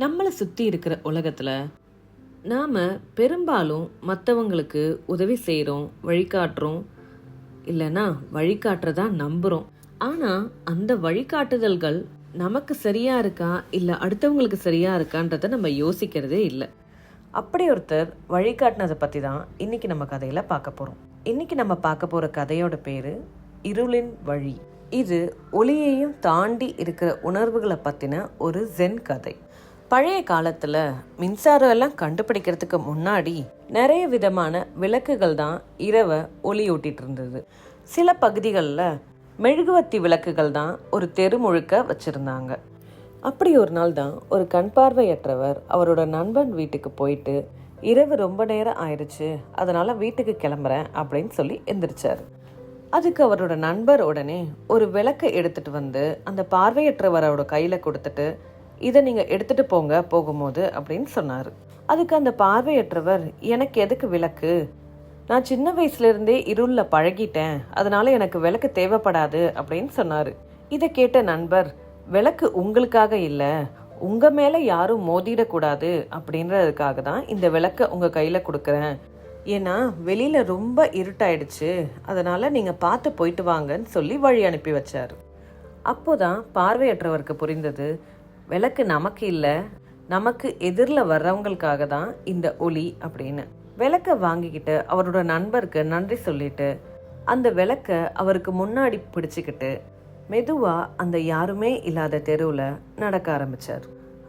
நம்மளை சுற்றி இருக்கிற உலகத்தில் நாம் பெரும்பாலும் மற்றவங்களுக்கு உதவி செய்கிறோம் வழிகாட்டுறோம் இல்லைன்னா வழிகாட்டுறதா நம்புகிறோம் ஆனால் அந்த வழிகாட்டுதல்கள் நமக்கு சரியா இருக்கா இல்லை அடுத்தவங்களுக்கு சரியா இருக்கான்றத நம்ம யோசிக்கிறதே இல்லை. அப்படி ஒருத்தர் வழிகாட்டினதை பற்றி தான் இன்னைக்கு நம்ம கதையில் பார்க்க போகிறோம் இன்னைக்கு நம்ம பார்க்க போகிற கதையோட பேர் இருளின் வழி. இது ஒளியையும் தாண்டி இருக்கிற உணர்வுகளை பற்றின ஒரு ஜென் கதை. பழைய காலத்தில் மின்சாரம் எல்லாம் கண்டுபிடிக்கிறதுக்கு முன்னாடி நிறைய விதமான விளக்குகள் தான் இரவை ஒளியூட்டிகிட்டு இருந்தது. சில பகுதிகளில் மெழுகுவர்த்தி விளக்குகள் தான் ஒரு தெரு முழுக்க வச்சுருந்தாங்க. அப்படி ஒரு நாள் தான் ஒரு கண் பார்வையற்றவர் அவரோட நண்பன் வீட்டுக்கு போயிட்டு இரவு ரொம்ப நேரம் ஆயிடுச்சு அதனால் வீட்டுக்கு கிளம்புறேன் அப்படின்னு சொல்லி எந்திரிச்சார். அதுக்கு அவரோட நண்பர் உடனே ஒரு விளக்கை எடுத்துகிட்டு வந்து அந்த பார்வையற்றவரோட கையில் கொடுத்துட்டு இதை நீங்க எடுத்துட்டு போங்க போகும்போது அப்படின்னு சொன்னார். அதுக்கு அந்த பார்வையற்றவர் எனக்கு எதுக்கு விளக்கு? நான் சின்ன வயசுல இருந்தே இருள்ல பழகிட்டேன். அதனால எனக்கு விளக்கு தேவைப்படாது அப்படின்னு சொன்னாரு. இதை கேட்ட நண்பர் விளக்கு உங்களுக்காக இல்ல. உங்க மேல யாரும் மோதிடக்கூடாது அப்படின்றதுக்காக தான் இந்த விளக்கை உங்க கையில கொடுக்குறேன். ஏன்னா வெளியில ரொம்ப இருட்டாயிடுச்சு. அதனால நீங்க பார்த்து போயிட்டு வாங்கன்னு சொல்லி வழி அனுப்பி வச்சாரு. அப்போதான் பார்வையற்றவருக்கு புரிந்தது விளக்கு நமக்கு இல்லை நமக்கு எதிரில் வர்றவங்களுக்காக தான் இந்த ஒளி அப்படின்னு. விளக்கை வாங்கிக்கிட்டு அவரோட நண்பருக்கு நன்றி சொல்லிட்டு அந்த விளக்கை அவருக்கு முன்னாடி பிடிச்சிக்கிட்டு மெதுவாக அந்த யாருமே இல்லாத தெருவில் நடக்க ஆரம்பிச்சார்.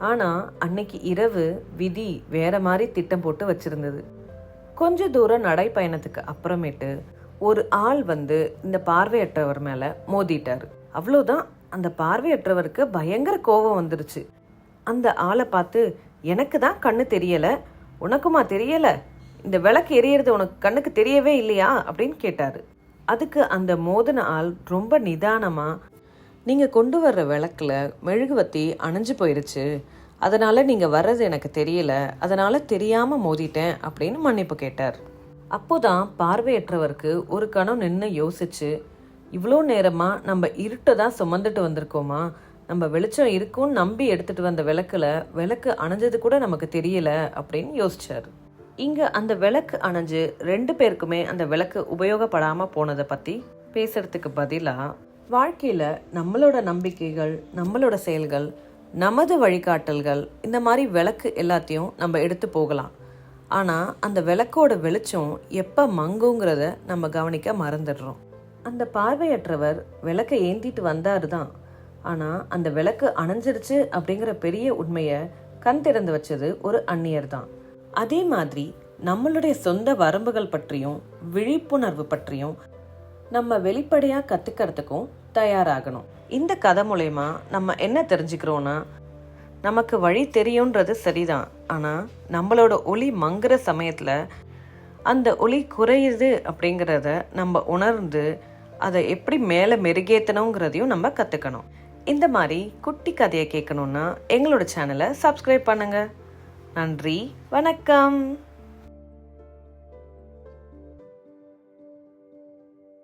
ஆனால் அன்னைக்கு இரவு விதி வேற மாதிரி திட்டம் போட்டு வச்சிருந்தது. கொஞ்ச தூரம் நடைப்பயணத்துக்கு அப்புறமேட்டு ஒரு ஆள் வந்து இந்த பார்வையற்றவர் மேலே மோதிட்டார். அவ்வளோதான் அந்த பார்வையற்றவருக்கு பயங்கர கோபம் வந்துருச்சு. அந்த ஆளை பார்த்து எனக்கு தான் கண்ணு தெரியல. உனக்குமா தெரியல? இந்த விளக்கு எரியறது உனக்கு கண்ணுக்கு தெரியவே இல்லையா? அப்படின்னு கேட்டாரு. அதுக்கு அந்த மோதின ஆள் ரொம்ப நிதானமா நீங்க கொண்டு வர்ற விளக்குல மெழுகுவத்தி அணைஞ்சு போயிருச்சு. அதனால நீங்க வர்றது எனக்கு தெரியல. அதனால தெரியாம மோதிட்டேன். அப்படின்னு மன்னிப்பு கேட்டார். அப்போதான் பார்வையற்றவருக்கு ஒரு கணம் நின்று யோசிச்சு இவ்வளோ நேரமாக நம்ம இருட்டை தான் சுமந்துட்டு வந்திருக்கோமா? நம்ம வெளிச்சம் இருக்கும்னு நம்பி எடுத்துட்டு வந்த விளக்குல விளக்கு அணைஞ்சது கூட நமக்கு தெரியல அப்படின்னு யோசிச்சார். இங்கே அந்த விளக்கு அணைஞ்சு ரெண்டு பேருக்குமே அந்த விளக்கு உபயோகப்படாமல் போனதை பற்றி பேசுறதுக்கு பதிலாக வாழ்க்கையில் நம்மளோட நம்பிக்கைகள் நம்மளோட செயல்கள் நமது வழிகாட்டல்கள் இந்த மாதிரி விளக்கு எல்லாத்தையும் நம்ம எடுத்து போகலாம். ஆனால் அந்த விளக்கோட வெளிச்சம் எப்போ மங்குங்கிறத நம்ம கவனிக்க மறந்துடுறோம். அந்த பார்வையற்றவர் விளக்கை ஏந்திட்டு வந்தாரு தான் ஆனால் அந்த விளக்கு அணைஞ்சிருச்சு அப்படிங்கிற பெரிய உண்மையை கண் திறந்து வச்சது ஒரு அந்நியர் தான் அதே மாதிரி நம்மளுடைய சொந்த வரம்புகள் பற்றியும் விழிப்புணர்வு பற்றியும் நம்ம வெளிப்படையாக கற்றுக்கிறதுக்கும் தயாராகணும். இந்த கதை மூலயமா நம்ம என்ன தெரிஞ்சுக்கிறோம்னா நமக்கு வழி தெரியுன்றது சரிதான். ஆனால் நம்மளோட ஒளி மங்குற சமயத்தில் அந்த ஒளி குறையுது அப்படிங்கிறத நம்ம உணர்ந்து அதை எப்படி மேலே மெருகேற்றணுங்கிறதையும் நம்ம கற்றுக்கணும் இந்த மாதிரி குட்டி கதையை கேட்கணுன்னா எங்களோட சேனலை சப்ஸ்கிரைப் பண்ணுங்கள் நன்றி வணக்கம்.